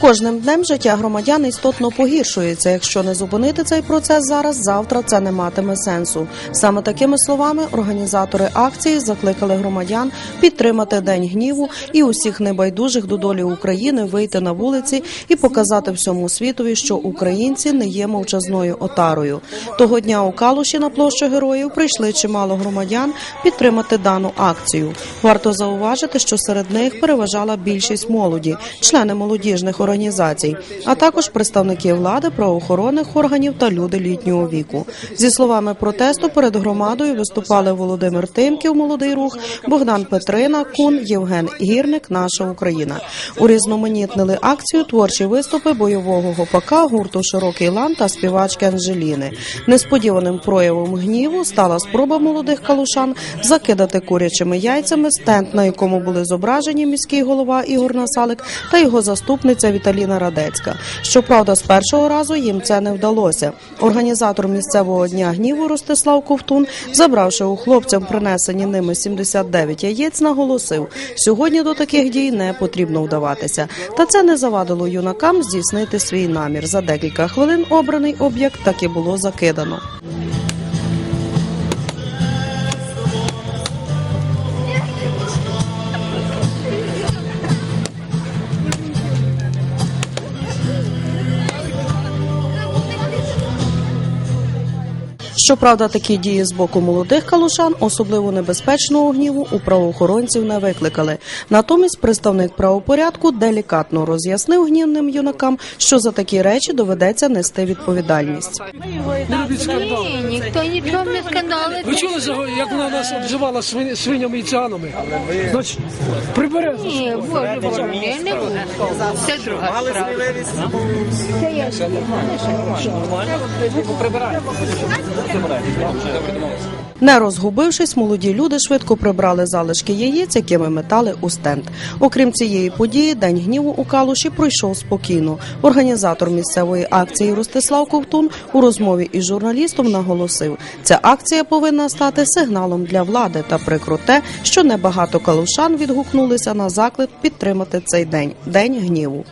Кожним днем життя громадян істотно погіршується. Якщо не зупинити цей процес зараз, завтра це не матиме сенсу. Саме такими словами організатори акції закликали громадян підтримати день гніву і усіх небайдужих до долі України вийти на вулиці і показати всьому світові, що українці не є мовчазною отарою. Того дня у Калуші на площу героїв прийшли чимало громадян підтримати дану акцію. Варто зауважити, що серед них переважала більшість молоді, члени молодіжних організацій, а також представники влади, правоохоронних органів та люди літнього віку. Зі словами протесту перед громадою виступали Володимир Тимків, молодий рух, Богдан Петрина, Кун, Євген Гірник, наша Україна. Урізноманітнили акцію творчі виступи бойового гопака, гурту Широкий лан та співачки Анжеліни. Несподіваним проявом гніву стала спроба молодих калушан закидати курячими яйцями стенд, на якому були зображені міський голова Ігор Насалик та його заступниця Віталіна Радецька. Щоправда, з першого разу їм це не вдалося. Організатор місцевого дня гніву Ростислав Ковтун, забравши у хлопцям принесені ними 79 яєць, наголосив: сьогодні до таких дій не потрібно вдаватися. Та це не завадило юнакам здійснити свій намір. За декілька хвилин обраний об'єкт таки було закидано. Щоправда, такі дії з боку молодих калушан особливо небезпечного гніву у правоохоронців не викликали. Натомість представник правопорядку делікатно роз'яснив гнівним юнакам, що за такі речі доведеться нести відповідальність. Не робіть скандал. Ні, ніхто нічого не скандалить. Ви чули, за- як вона нас обзивала свин- свинями і циганами? Значить, прибере. Ні, боже, боже, ні, не буду. Це друга справа. Це я Не розгубившись, молоді люди швидко прибрали залишки яєць, якими метали у стенд. Окрім цієї події, день гніву у Калуші пройшов спокійно. Організатор місцевої акції Ростислав Ковтун у розмові із журналістом наголосив, ця акція повинна стати сигналом для влади та прикро те, що небагато калушан відгукнулися на заклик підтримати цей день день гніву.